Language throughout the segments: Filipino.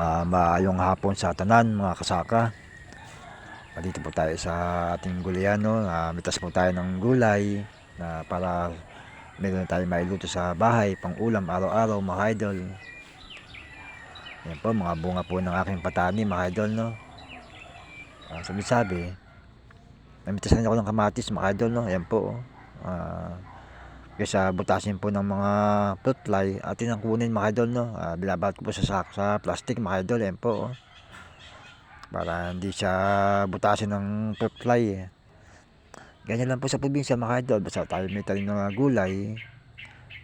Ah, maayong hapon sa tanan mga kasaka. Dito po tayo sa ating gulyan, Ah, mitas po tayo ng gulay na para meron tayo mailuto sa bahay, pang ulam araw-araw mga idol. Yan po, mga bunga po ng aking patani mga idol, no. Ah, sabi-sabi, namitasan ako ng kamatis mga idol, no. Yan po, oh. Ah, kaysa butasin po ng mga fruit fly atin ang kunin mga idol no? Ah, binabalot ko po sa sak sa plastic mga idol yan po oh. para hindi siya butasin ng fruit fly eh. ganyan lang po sa probinsya mga idol. Basta tayo may talim ng mga gulay.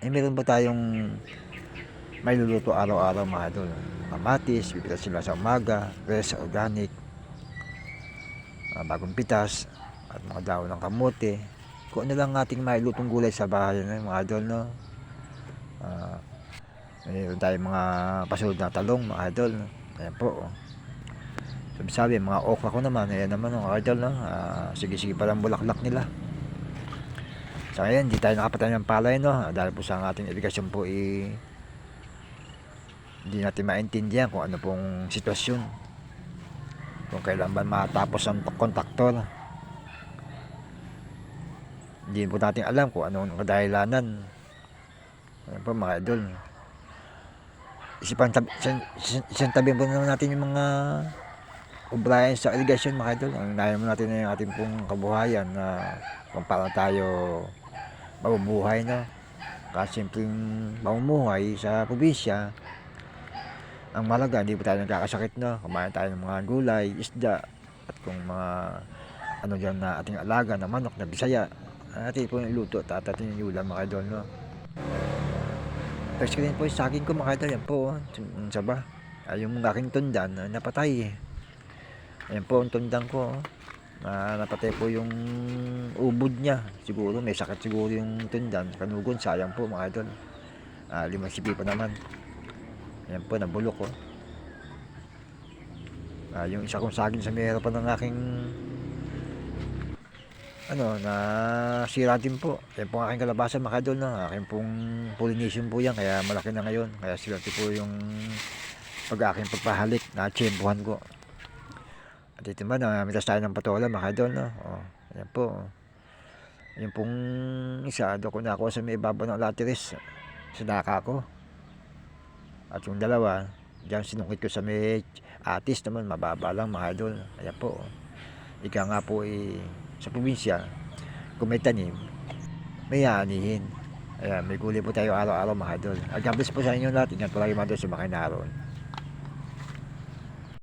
Eh meron po tayong may luluto araw-araw mga idol. Kamatis bibitas sila sa umaga fresh organic ah, bagong pitas at mga dahon ng kamote kung ano lang ating mailutong gulay sa bahay na mga idol no? Ah, mayroon tayong mga pasunod na talong mga idol no? ayan po oh. sabi sabi mga okra ko naman ayan naman mga idol no? Ah, sige sige palang bulaklak nila. Sa ngayon hindi tayo nakapatayo ng palay no? Ah, dahil po sa ating irigasyon po eh, hindi natin maintindihan kung ano pong sitwasyon. Kung kailan ba matapos ang kontraktor hindi po natin alam kung anong kadahilanan. Ayan po mga idol. Isipan tabi, isang, isang, tabi po naman natin yung mga ubrayan sa irrigation mga idol. Ang nayan natin na yung ating pong kabuhayan na kung paano tayo mabubuhay na. Kasi simpleng mamumuhay sa probinsya. Ang malaga, hindi po tayo nagkakasakit na. Kumain tayo ng mga gulay, isda, at kung mga ano dyan na ating alaga na manok na bisaya natin po yung luto. At atin yung ulam mga idol no? First po yung saging ko mga idol yan po oh. yung saba ay yung aking tundan ah, napatay ayan po ang tundan ko oh. na napatay po yung ubod niya. Siguro may sakit siguro yung tundan kanugon sayang po mga idol. Ah, limang sipi pa naman. Ayan po nabulok ko ah, yung isa kong saging sa meron pa ng aking ano, na sira din po. Yan po ang aking kalabasa mga idol, no? Aking pong pollination po yan, kaya malaki na ngayon. Kaya swerte po yung pag aking pagpahalik na tsempuhan ko. At ito ba, namitas tayo ng patola mga idol, no? O, yan po. Yung pong isa, doon ko nakuha sa may ibabaw ng lateris sa daka ko. At yung dalawa, diyan sinungkit ko sa may atis naman, mababa lang mga idol. Ayan po. Ika nga po eh, sa probinsya, kung may tanim, may aanihin. Ayan, may gulay po tayo araw-araw mga idol. God bless po sa inyo lahat. Ingat po lagi mga idol sa mga.